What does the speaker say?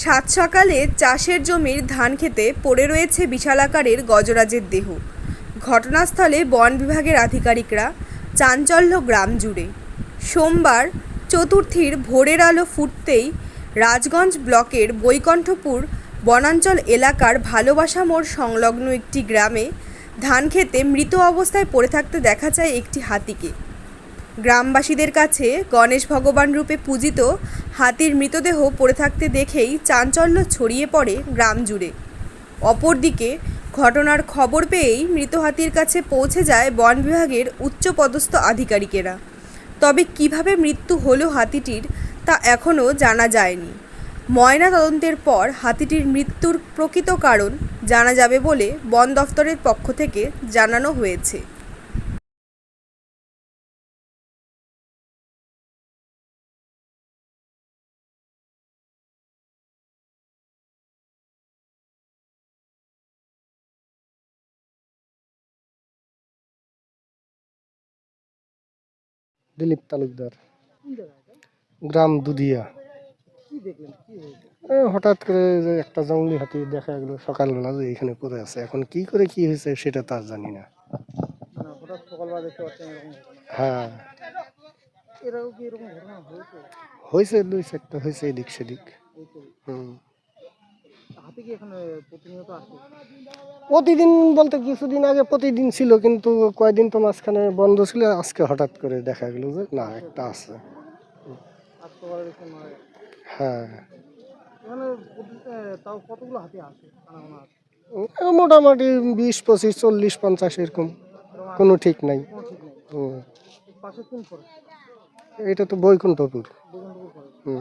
সাত সকালে চাষের জমির ধান খেতে পড়ে রয়েছে বিশাল আকারের গজরাজের দেহ। ঘটনাস্থলে বন বিভাগের আধিকারিকরা চাঞ্চল্য গ্রাম জুড়ে। সোমবার চতুর্থীর ভোরের আলো ফুটতেই রাজগঞ্জ ব্লকের বৈকণ্ঠপুর বনাঞ্চল এলাকার ভালোবাসা মোড় সংলগ্ন একটি গ্রামে ধান খেতে মৃত অবস্থায় পড়ে থাকতে দেখা যায় একটি হাতিকে। গ্রামবাসীদের কাছে গণেশ ভগবান রূপে পূজিত হাতির মৃতদেহ পড়ে থাকতে দেখেই চাঞ্চল্য ছড়িয়ে পড়ে গ্রাম জুড়ে। অপরদিকে ঘটনার খবর পেয়েই মৃত হাতির কাছে পৌঁছে যায় বন বিভাগের উচ্চপদস্থ আধিকারিকেরা। তবে কীভাবে মৃত্যু হলো হাতিটির তা এখনও জানা যায়নি। ময়না তদন্তের পর হাতিটির মৃত্যুর প্রকৃত কারণ জানা যাবে বলে বন দফতরের পক্ষ থেকে জানানো হয়েছে। দিলীপ তালুকদার। গ্রাম দুধিয়া। হঠাৎ করে যে একটা জঙ্গলি হাতি দেখা গেলো সকালবেলা যে এখানে পড়ে আছে। এখন কি করে কি হয়েছে সেটা তার জানি না। হ্যাঁ। হয়েছে? দুই চারটা হয়েছে এদিক সেদিক। হুম। হাতে কি এখানে প্রতিনিয়ত আসে প্রতিদিন বলতে কিছুদিন আগে প্রতিদিন ছিল কিন্তু কয়দিন তো মাঝখানে বন্ধ ছিল আজকে হঠাৎ করে দেখা গেল যে না একটা আছে। হ্যাঁ। এ, মোটামুটি বিশ পঁচিশ চল্লিশ পঞ্চাশ এরকম। কোনো ঠিক নাই। এটা তো বৈকুণ্ঠপুর। হুম।